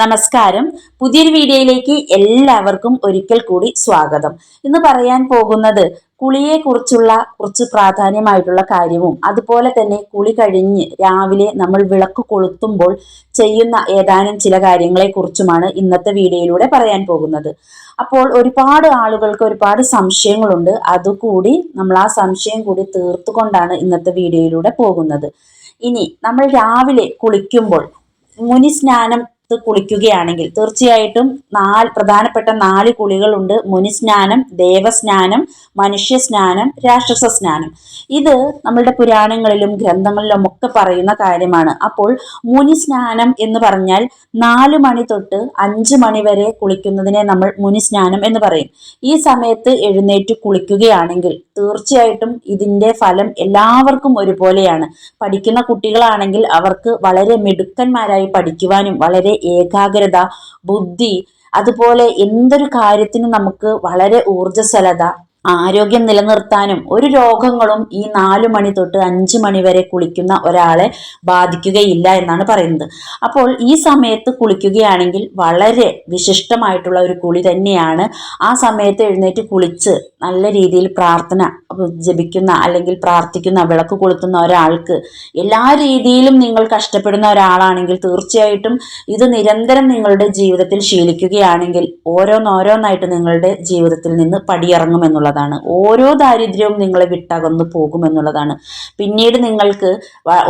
നമസ്കാരം. പുതിയൊരു വീഡിയോയിലേക്ക് എല്ലാവർക്കും ഒരിക്കൽ കൂടി സ്വാഗതം. ഇന്ന് പറയാൻ പോകുന്നത് കുളിയെ കുറിച്ചുള്ള കുറച്ച് പ്രാധാന്യമായിട്ടുള്ള കാര്യവും അതുപോലെ തന്നെ കുളി കഴിഞ്ഞ് രാവിലെ നമ്മൾ വിളക്ക് കൊളുത്തുമ്പോൾ ചെയ്യുന്ന ഏതാനും ചില കാര്യങ്ങളെ കുറിച്ചുമാണ് ഇന്നത്തെ വീഡിയോയിലൂടെ പറയാൻ പോകുന്നത്. അപ്പോൾ ഒരുപാട് ആളുകൾക്ക് ഒരുപാട് സംശയങ്ങളുണ്ട്. അതുകൂടി നമ്മൾ ആ സംശയം കൂടി തീർത്തുകൊണ്ടാണ് ഇന്നത്തെ വീഡിയോയിലൂടെ പോകുന്നത്. ഇനി നമ്മൾ രാവിലെ കുളിക്കുമ്പോൾ മുനി സ്നാനം കുളിക്കുകയാണെങ്കിൽ തീർച്ചയായിട്ടും നാല് പ്രധാനപ്പെട്ട നാല് കുളികളുണ്ട്. മുനിസ്നാനം ദേവസ്നാനം മനുഷ്യ സ്നാനം രാക്ഷസ സ്നാനം ഇത് നമ്മളുടെ പുരാണങ്ങളിലും ഗ്രന്ഥങ്ങളിലും ഒക്കെ പറയുന്ന കാര്യമാണ്. അപ്പോൾ മുനിസ്നാനം എന്ന് പറഞ്ഞാൽ നാല് മണി തൊട്ട് അഞ്ച് മണി വരെ കുളിക്കുന്നതിനെ നമ്മൾ മുനിസ്നാനം എന്ന് പറയും. ഈ സമയത്ത് എഴുന്നേറ്റ് കുളിക്കുകയാണെങ്കിൽ തീർച്ചയായിട്ടും ഇതിന്റെ ഫലം എല്ലാവർക്കും ഒരുപോലെയാണ്. പഠിക്കുന്ന കുട്ടികളാണെങ്കിൽ അവർക്ക് വളരെ മിടുക്കന്മാരായി പഠിക്കുവാനും വളരെ ഏകാഗ്രത ബുദ്ധി അതുപോലെ എന്തൊരു കാര്യത്തിനും നമുക്ക് വളരെ ഊർജസ്വലത. ആരോഗ്യം നിലനിർത്താനും ഒരു രോഗങ്ങളും ഈ നാലു മണി തൊട്ട് അഞ്ചു മണി വരെ കുളിക്കുന്ന ഒരാളെ ബാധിക്കുകയില്ല എന്നാണ് പറയുന്നത്. അപ്പോൾ ഈ സമയത്ത് കുളിക്കുകയാണെങ്കിൽ വളരെ വിശിഷ്ടമായിട്ടുള്ള ഒരു കുളി തന്നെയാണ്. ആ സമയത്ത് എഴുന്നേറ്റ് കുളിച്ച് നല്ല രീതിയിൽ പ്രാർത്ഥന ജപിക്കുന്ന അല്ലെങ്കിൽ പ്രാർത്ഥിക്കുന്ന വിളക്ക് കൊളുത്തുന്ന ഒരാൾക്ക് എല്ലാ രീതിയിലും നിങ്ങൾ കഷ്ടപ്പെടുന്ന ഒരാളാണെങ്കിൽ തീർച്ചയായിട്ടും ഇത് നിരന്തരം നിങ്ങളുടെ ജീവിതത്തിൽ ശീലിക്കുകയാണെങ്കിൽ ഓരോന്നോരോന്നായിട്ട് നിങ്ങളുടെ ജീവിതത്തിൽ നിന്ന് പടിയിറങ്ങുമെന്നുള്ളത് എന്നുള്ളതാണ്. ഓരോ ദാരിദ്ര്യവും നിങ്ങളെ വിട്ടകന്നു പോകുമെന്നുള്ളതാണ് പിന്നീട് നിങ്ങൾക്ക്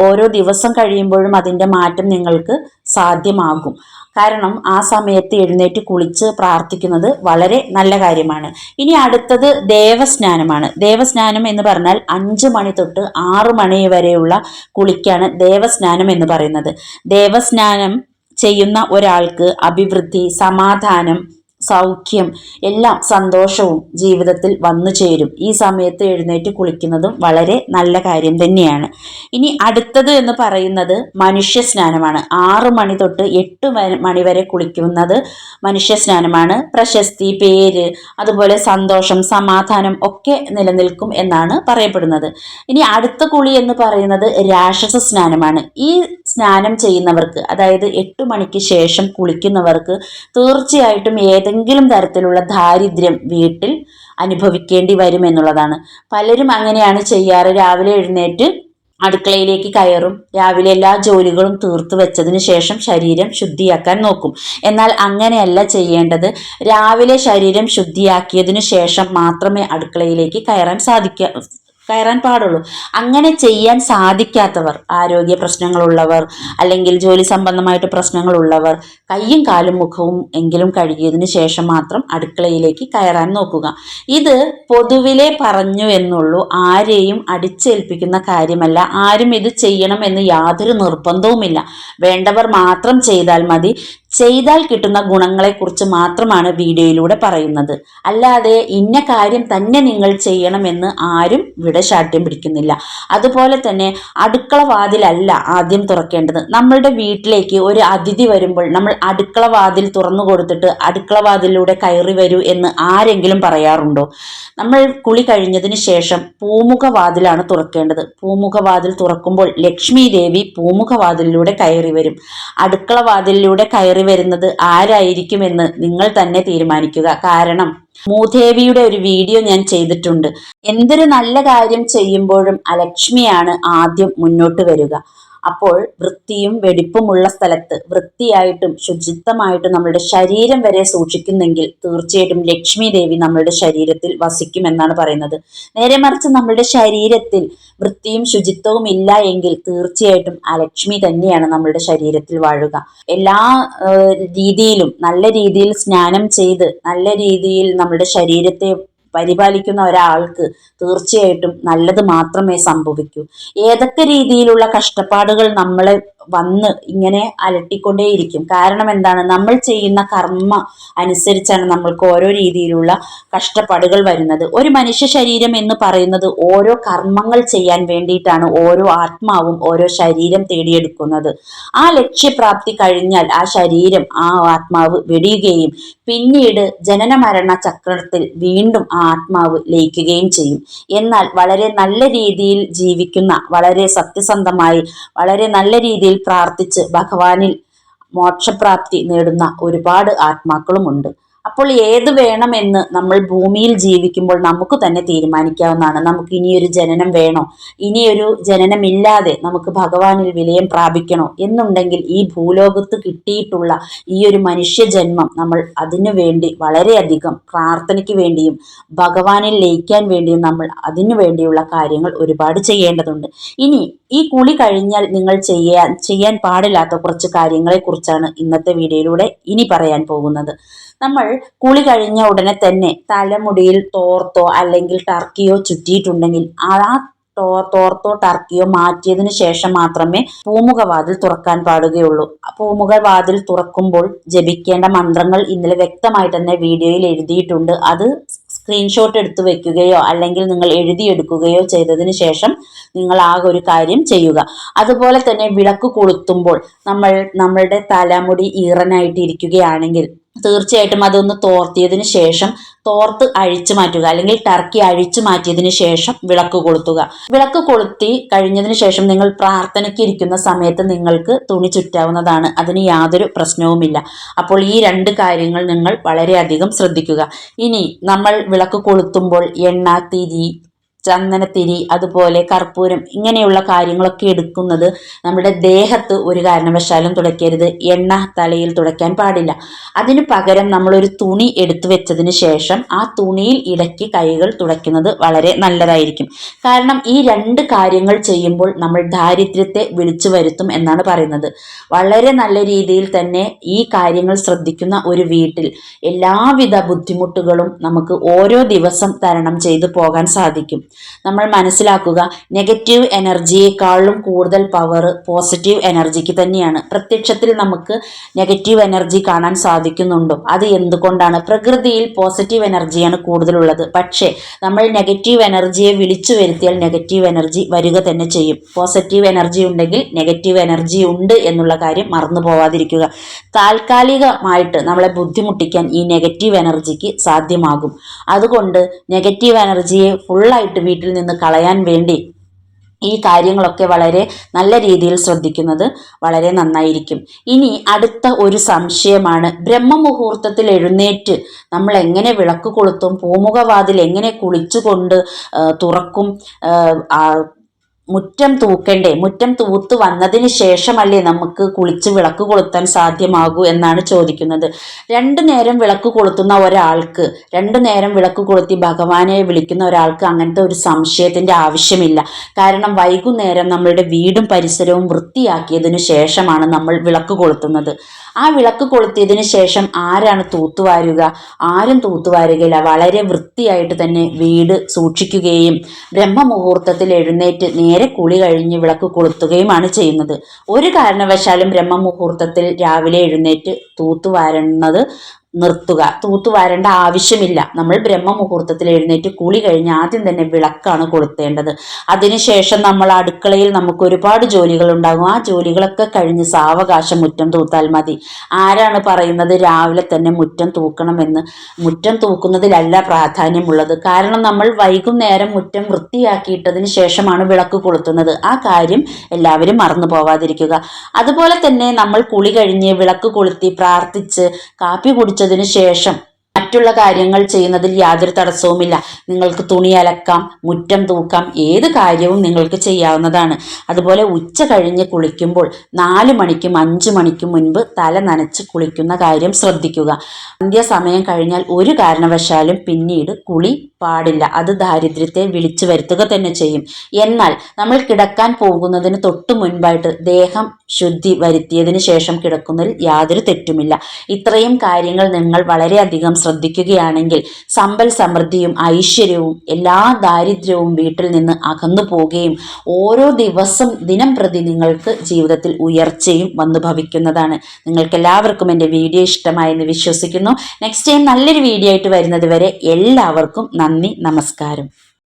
ഓരോ ദിവസം കഴിയുമ്പോഴും അതിന്റെ മാറ്റം നിങ്ങൾക്ക് സാധ്യമാകും. കാരണം ആ സമയത്ത് എഴുന്നേറ്റ് കുളിച്ച് പ്രാർത്ഥിക്കുന്നത് വളരെ നല്ല കാര്യമാണ്. ഇനി അടുത്തത് ദേവസ്നാനമാണ്. ദേവസ്നാനം എന്ന് പറഞ്ഞാൽ അഞ്ച് മണി തൊട്ട് ആറ് മണി വരെയുള്ള കുളിക്കാണ് ദേവസ്നാനം എന്ന് പറയുന്നത്. ദേവസ്നാനം ചെയ്യുന്ന ഒരാൾക്ക് അഭിവൃദ്ധി സമാധാനം സൗഖ്യം എല്ലാം സന്തോഷവും ജീവിതത്തിൽ വന്നു ചേരും. ഈ സമയത്ത് എഴുന്നേറ്റ് കുളിക്കുന്നതും വളരെ നല്ല കാര്യം തന്നെയാണ്. ഇനി അടുത്തത് എന്ന് പറയുന്നത് മനുഷ്യ സ്നാനമാണ് ആറ് മണി തൊട്ട് എട്ട് മണി വരെ കുളിക്കുന്നത് മനുഷ്യ സ്നാനമാണ് പ്രശസ്തി പേര് അതുപോലെ സന്തോഷം സമാധാനം ഒക്കെ നിലനിൽക്കും എന്നാണ് പറയപ്പെടുന്നത്. ഇനി അടുത്ത കുളി എന്ന് പറയുന്നത് രാക്ഷസ സ്നാനമാണ്. ഈ സ്നാനം ചെയ്യുന്നവർക്ക് അതായത് എട്ട് മണിക്ക് ശേഷം കുളിക്കുന്നവർക്ക് തീർച്ചയായിട്ടും ഏത് ഏതെങ്കിലും തരത്തിലുള്ള ദാരിദ്ര്യം വീട്ടിൽ അനുഭവിക്കേണ്ടി വരും എന്നുള്ളതാണ്. പലരും അങ്ങനെയാണ് ചെയ്യാറ്. രാവിലെ എഴുന്നേറ്റ് അടുക്കളയിലേക്ക് കയറും. രാവിലെ എല്ലാ ജോലികളും തീർത്തു വെച്ചതിന് ശേഷം ശരീരം ശുദ്ധിയാക്കാൻ നോക്കും. എന്നാൽ അങ്ങനെയല്ല ചെയ്യേണ്ടത്. രാവിലെ ശരീരം ശുദ്ധിയാക്കിയതിനു ശേഷം മാത്രമേ അടുക്കളയിലേക്ക് കയറാൻ സാധിക്ക കയറാൻ പാടുള്ളൂ. അങ്ങനെ ചെയ്യാൻ സാധിക്കാത്തവർ ആരോഗ്യ പ്രശ്നങ്ങളുള്ളവർ അല്ലെങ്കിൽ ജോലി സംബന്ധമായിട്ട് പ്രശ്നങ്ങളുള്ളവർ കയ്യും കാലും മുഖവും എങ്കിലും കഴുകിയതിന് ശേഷം മാത്രം അടുക്കളയിലേക്ക് കയറാൻ നോക്കുക. ഇത് പൊതുവിലെ പറഞ്ഞു എന്നുള്ളൂ ആരെയും അടിച്ചേൽപ്പിക്കുന്ന കാര്യമല്ല. ആരും ഇത് ചെയ്യണം എന്ന് യാതൊരു നിർബന്ധവുമില്ല. വേണ്ടവർ മാത്രം ചെയ്താൽ മതി. ചെയ്താൽ കിട്ടുന്ന ഗുണങ്ങളെക്കുറിച്ച് മാത്രമാണ് വീഡിയോയിലൂടെ പറയുന്നത്. അല്ലാതെ ഇന്ന കാര്യം തന്നെ നിങ്ങൾ ചെയ്യണമെന്ന് ആരും ഇവിടെ ശാഠ്യം പിടിക്കുന്നില്ല. അതുപോലെ തന്നെ അടുക്കള വാതിലല്ല ആദ്യം തുറക്കേണ്ടത്. നമ്മളുടെ വീട്ടിലേക്ക് ഒരു അതിഥി വരുമ്പോൾ നമ്മൾ അടുക്കള വാതിൽ തുറന്നു കൊടുത്തിട്ട് അടുക്കള വാതിലൂടെ കയറി വരൂ എന്ന് ആരെങ്കിലും പറയാറുണ്ടോ? നമ്മൾ കുളി കഴിഞ്ഞതിന് ശേഷം പൂമുഖ വാതിലാണ് തുറക്കേണ്ടത്. പൂമുഖ വാതിൽ തുറക്കുമ്പോൾ ലക്ഷ്മി ദേവി പൂമുഖ വാതിലിലൂടെ കയറി വരും. അടുക്കള വാതിലിലൂടെ കയറി കയറി വരുന്നത് ആരായിരിക്കുമെന്ന് നിങ്ങൾ തന്നെ തീരുമാനിക്കുക. കാരണം മൂദേവിയുടെ ഒരു വീഡിയോ ഞാൻ ചെയ്തിട്ടുണ്ട്. എന്തൊരു നല്ല കാര്യം ചെയ്യുമ്പോഴും അലക്ഷ്മിയാണ് ആദ്യം മുന്നോട്ട് വരിക. അപ്പോൾ വൃത്തിയും വെടിപ്പുമുള്ള സ്ഥലത്ത് വൃത്തിയായിട്ടും ശുചിത്വമായിട്ടും നമ്മുടെ ശരീരം വരെ സൂക്ഷിക്കുന്നെങ്കിൽ തീർച്ചയായിട്ടും ലക്ഷ്മി ദേവി നമ്മളുടെ ശരീരത്തിൽ വസിക്കുമെന്നാണ് പറയുന്നത്. നേരെ മറിച്ച് നമ്മളുടെ ശരീരത്തിൽ വൃത്തിയും ശുചിത്വവും ഇല്ല എങ്കിൽ തീർച്ചയായിട്ടും ആ ലക്ഷ്മി തന്നെയാണ് നമ്മളുടെ ശരീരത്തിൽ വാഴുക. എല്ലാ രീതിയിലും നല്ല രീതിയിൽ സ്നാനം ചെയ്ത് നല്ല രീതിയിൽ നമ്മുടെ ശരീരത്തെ പരിപാലിക്കുന്ന ഒരാൾക്ക് തീർച്ചയായിട്ടും നല്ലത് മാത്രമേ സംഭവിക്കൂ. ഏതൊക്കെ രീതിയിലുള്ള കഷ്ടപ്പാടുകൾ നമ്മളെ വന്ന് ഇങ്ങനെ അലട്ടിക്കൊണ്ടേയിരിക്കും. കാരണം എന്താണ്? നമ്മൾ ചെയ്യുന്ന കർമ്മ അനുസരിച്ചാണ് നമ്മൾക്ക് ഓരോ രീതിയിലുള്ള കഷ്ടപ്പാടുകൾ വരുന്നത്. ഒരു മനുഷ്യ ശരീരം എന്ന് പറയുന്നത് ഓരോ കർമ്മങ്ങൾ ചെയ്യാൻ വേണ്ടിയിട്ടാണ് ഓരോ ആത്മാവും ഓരോ ശരീരം തേടിയെടുക്കുന്നത്. ആ ലക്ഷ്യപ്രാപ്തി കഴിഞ്ഞാൽ ആ ശരീരം ആ ആത്മാവ് വെടിയുകയും പിന്നീട് ജനന മരണ ചക്രത്തിൽ വീണ്ടും ആ ആത്മാവ് ലയിക്കുകയും ചെയ്യും. എന്നാൽ വളരെ നല്ല രീതിയിൽ ജീവിക്കുന്ന വളരെ സത്യസന്ധമായി വളരെ നല്ല രീതിയിൽ പ്രാർത്ഥിച്ച് ഭഗവാനിൽ മോക്ഷപ്രാപ്തി നേടുന്ന ഒരുപാട് ആത്മാക്കളുമുണ്ട്. അപ്പോൾ ഏത് വേണമെന്ന് നമ്മൾ ഭൂമിയിൽ ജീവിക്കുമ്പോൾ നമുക്ക് തന്നെ തീരുമാനിക്കാവുന്നതാണ്. നമുക്ക് ഇനിയൊരു ജനനം വേണോ? ഇനിയൊരു ജനനമില്ലാതെ നമുക്ക് ഭഗവാനിൽ വിലയം പ്രാപിക്കണോ? എന്നുണ്ടെങ്കിൽ ഈ ഭൂലോകത്ത് കിട്ടിയിട്ടുള്ള ഈ ഒരു മനുഷ്യജന്മം നമ്മൾ അതിനു വേണ്ടി വളരെയധികം പ്രാർത്ഥനയ്ക്ക് വേണ്ടിയും ഭഗവാനിൽ ലയിക്കാൻ വേണ്ടിയും നമ്മൾ അതിനു വേണ്ടിയുള്ള കാര്യങ്ങൾ ഒരുപാട് ചെയ്യേണ്ടതുണ്ട്. ഇനി ഈ കുളി കഴിഞ്ഞാൽ നിങ്ങൾ ചെയ്യാൻ ചെയ്യാൻ പാടില്ലാത്ത കുറച്ച് കാര്യങ്ങളെക്കുറിച്ചാണ് ഇന്നത്തെ വീഡിയോയിലൂടെ ഇനി പറയാൻ പോകുന്നത്. നമ്മൾ കുളി കഴിഞ്ഞ ഉടനെ തന്നെ തലമുടിയിൽ തോർത്തോ അല്ലെങ്കിൽ ടർക്കിയോ ചുറ്റിയിട്ടുണ്ടെങ്കിൽ ആ തോർത്തോ ടർക്കിയോ മാറ്റിയതിന് ശേഷം മാത്രമേ പൂമുഖവാതിൽ തുറക്കാൻ പാടുകയുള്ളൂ. പൂമുഖവാതിൽ തുറക്കുമ്പോൾ ജപിക്കേണ്ട മന്ത്രങ്ങൾ ഇന്നലെ വ്യക്തമായി തന്നെ വീഡിയോയിൽ എഴുതിയിട്ടുണ്ട്. അത് സ്ക്രീൻഷോട്ട് എടുത്തു വെക്കുകയോ അല്ലെങ്കിൽ നിങ്ങൾ എഴുതിയെടുക്കുകയോ ചെയ്തതിന് ശേഷം നിങ്ങൾ ആ ഒരു കാര്യം ചെയ്യുക. അതുപോലെ തന്നെ വിളക്ക് കൊളുത്തുമ്പോൾ നമ്മൾ നമ്മളുടെ തലമുടി ഈറനായിട്ട് ഇരിക്കുകയാണെങ്കിൽ തീർച്ചയായിട്ടും അതൊന്ന് തോർത്തിയതിന് ശേഷം തോർത്ത് അഴിച്ചു മാറ്റുക അല്ലെങ്കിൽ ടർക്കി അഴിച്ചു മാറ്റിയതിന് ശേഷം വിളക്ക് കൊളുത്തുക. വിളക്ക് കൊളുത്തി കഴിഞ്ഞതിന് ശേഷം നിങ്ങൾ പ്രാർത്ഥനയ്ക്ക് ഇരിക്കുന്ന സമയത്ത് നിങ്ങൾക്ക് തുണി ചുറ്റാവുന്നതാണ്. അതിന് യാതൊരു പ്രശ്നവുമില്ല. അപ്പോൾ ഈ രണ്ട് കാര്യങ്ങൾ നിങ്ങൾ വളരെയധികം ശ്രദ്ധിക്കുക. ഇനി നമ്മൾ വിളക്ക് കൊളുത്തുമ്പോൾ എണ്ണ തിരി ചന്ദനത്തിരി അതുപോലെ കർപ്പൂരം ഇങ്ങനെയുള്ള കാര്യങ്ങളൊക്കെ എടുക്കുന്നത് നമ്മുടെ ദേഹത്ത് ഒരു കാരണവശാലും തുടയ്ക്കരുത്. എണ്ണ തലയിൽ തുടയ്ക്കാൻ പാടില്ല. അതിന് പകരം നമ്മളൊരു തുണി എടുത്തു വെച്ചതിന് ശേഷം ആ തുണിയിൽ ഇടയ്ക്ക് കൈകൾ തുടയ്ക്കുന്നത് വളരെ നല്ലതായിരിക്കും. കാരണം ഈ രണ്ട് കാര്യങ്ങൾ ചെയ്യുമ്പോൾ നമ്മൾ ദാരിദ്ര്യത്തെ വിളിച്ചു വരുത്തും എന്നാണ് പറയുന്നത്. വളരെ നല്ല രീതിയിൽ തന്നെ ഈ കാര്യങ്ങൾ ശ്രദ്ധിക്കുന്ന ഒരു വീട്ടിൽ എല്ലാവിധ ബുദ്ധിമുട്ടുകളും നമുക്ക് ഓരോ ദിവസം തരണം ചെയ്തു പോകാൻ സാധിക്കും. നമ്മൾ മനസ്സിലാക്കുക നെഗറ്റീവ് എനർജിയേക്കാളും കൂടുതൽ പവർ പോസിറ്റീവ് എനർജിക്ക് തന്നെയാണ്. പ്രത്യക്ഷത്തിൽ നമുക്ക് നെഗറ്റീവ് എനർജി കാണാൻ സാധിക്കുന്നുണ്ടോ? അത് എന്തുകൊണ്ടാണ്? പ്രകൃതിയിൽ പോസിറ്റീവ് എനർജിയാണ് കൂടുതലുള്ളത്. പക്ഷേ നമ്മൾ നെഗറ്റീവ് എനർജിയെ വിളിച്ചു വരുത്തിയാൽ നെഗറ്റീവ് എനർജി വരിക തന്നെ ചെയ്യും. പോസിറ്റീവ് എനർജി ഉണ്ടെങ്കിൽ നെഗറ്റീവ് എനർജി ഉണ്ട് എന്നുള്ള കാര്യം മറന്നു പോവാതിരിക്കുക. താൽക്കാലികമായിട്ട് നമ്മളെ ബുദ്ധിമുട്ടിക്കാൻ ഈ നെഗറ്റീവ് എനർജിക്ക് സാധ്യമാകും. അതുകൊണ്ട് നെഗറ്റീവ് എനർജിയെ ഫുള്ളായിട്ട് വീട്ടിൽ നിന്ന് കളയാൻ വേണ്ടി ഈ കാര്യങ്ങളൊക്കെ വളരെ നല്ല രീതിയിൽ ശ്രദ്ധിക്കുന്നത് വളരെ നന്നായിരിക്കും. ഇനി അടുത്ത ഒരു സംശയമാണ്. ബ്രഹ്മമുഹൂർത്തത്തിൽ എഴുന്നേറ്റ് നമ്മൾ എങ്ങനെ വിളക്ക് കൊളുത്തും പൂമുഖവാതിൽ എങ്ങനെ കുളിച്ചുകൊണ്ട് തുറക്കും മുറ്റം തൂക്കണ്ടേ? മുറ്റം തൂത്ത് വന്നതിന് ശേഷമല്ലേ നമുക്ക് കുളിച്ച് വിളക്ക് കൊളുത്താൻ സാധ്യമാകൂ എന്നാണ് ചോദിക്കുന്നത്. രണ്ടു നേരം വിളക്ക് കൊളുത്തുന്ന ഒരാൾക്ക് രണ്ടു നേരം വിളക്ക് കൊളുത്തി ഭഗവാനെ വിളിക്കുന്ന ഒരാൾക്ക് അങ്ങനത്തെ ഒരു സംശയത്തിന്റെ ആവശ്യമില്ല. കാരണം വൈകുന്നേരം നമ്മളുടെ വീടും പരിസരവും വൃത്തിയാക്കിയതിനു ശേഷമാണ് നമ്മൾ വിളക്ക് കൊളുത്തുന്നത്. ആ വിളക്ക് കൊളുത്തിയതിനു ശേഷം ആരാണ് തൂത്തുവാരുക ആരും തൂത്തുവാരുകയില്ല വളരെ വൃത്തിയായിട്ട് തന്നെ വീട് സൂക്ഷിക്കുകയും ബ്രഹ്മമുഹൂർത്തത്തിൽ എഴുന്നേറ്റ് നേരെ കുളി കഴിഞ്ഞ് വിളക്ക് കൊളുത്തുകയുമാണ് ചെയ്യുന്നത്. ഒരു കാരണവശാലും ബ്രഹ്മമുഹൂർത്തത്തിൽ രാവിലെ എഴുന്നേറ്റ് തൂത്തുവാരുന്നത് നിർത്തുക. തൂത്തുവാരേണ്ട ആവശ്യമില്ല. നമ്മൾ ബ്രഹ്മമുഹൂർത്തത്തിൽ എഴുന്നേറ്റ് കുളി കഴിഞ്ഞ് ആദ്യം തന്നെ വിളക്കാണ് കൊളുത്തേണ്ടത്. അതിനുശേഷം നമ്മൾ അടുക്കളയിൽ നമുക്ക് ഒരുപാട് ജോലികൾ ഉണ്ടാകും ആ ജോലികളൊക്കെ കഴിഞ്ഞ് സാവകാശം മുറ്റം തൂത്താൽ മതി. ആരാണ് പറയുന്നത് രാവിലെ തന്നെ മുറ്റം തൂക്കണമെന്ന്? മുറ്റം തൂക്കുന്നതിലല്ല പ്രാധാന്യമുള്ളത്. കാരണം നമ്മൾ വൈകുന്നേരം മുറ്റം വൃത്തിയാക്കിയിട്ടതിന് ശേഷമാണ് വിളക്ക് കൊളുത്തുന്നത്. ആ കാര്യം എല്ലാവരും മറന്നു പോവാതിരിക്കുക. അതുപോലെ തന്നെ നമ്മൾ കുളി കഴിഞ്ഞ് വിളക്ക് കൊളുത്തി പ്രാർത്ഥിച്ച് കാപ്പി കുടിച്ച് കുളിച്ചതിന് ശേഷം മറ്റുള്ള കാര്യങ്ങൾ ചെയ്യുന്നതിൽ യാതൊരു തടസ്സവുമില്ല. നിങ്ങൾക്ക് തുണി അലക്കാം മുറ്റം തൂക്കാം ഏത് കാര്യവും നിങ്ങൾക്ക് ചെയ്യാവുന്നതാണ്. അതുപോലെ ഉച്ച കഴിഞ്ഞ് കുളിക്കുമ്പോൾ നാല് മണിക്കും അഞ്ച് മണിക്കും മുൻപ് തല നനച്ച് കുളിക്കുന്ന കാര്യം ശ്രദ്ധിക്കുക. അന്ത്യസമയം കഴിഞ്ഞാൽ ഒരു കാരണവശാലും പിന്നീട് കുളി പാടില്ല. അത് ദാരിദ്ര്യത്തെ വിളിച്ചു വരുത്തുക തന്നെ ചെയ്യും. എന്നാൽ നമ്മൾ കിടക്കാൻ പോകുന്നതിന് തൊട്ടു മുൻപായിട്ട് ദേഹം ശുദ്ധി വരുത്തിയതിന് ശേഷം കിടക്കുന്നതിൽ യാതൊരു തെറ്റുമില്ല. ഇത്രയും കാര്യങ്ങൾ നിങ്ങൾ വളരെയധികം ശ്രദ്ധിക്കുകയാണെങ്കിൽ സമ്പൽ സമൃദ്ധിയും ഐശ്വര്യവും എല്ലാ ദാരിദ്ര്യവും വീട്ടിൽ നിന്ന് അകന്നു പോവുകയും ഓരോ ദിവസം ദിനം പ്രതി നിങ്ങൾക്ക് ജീവിതത്തിൽ ഉയർച്ചയും വന്നു ഭവിക്കുന്നതാണ്. നിങ്ങൾക്ക് എല്ലാവർക്കും എന്റെ വീഡിയോ ഇഷ്ടമായെന്ന് വിശ്വസിക്കുന്നു. നെക്സ്റ്റ് ടൈം നല്ലൊരു വീഡിയോ ആയിട്ട് വരുന്നത് വരെ എല്ലാവർക്കും നന്ദി നമസ്കാരം.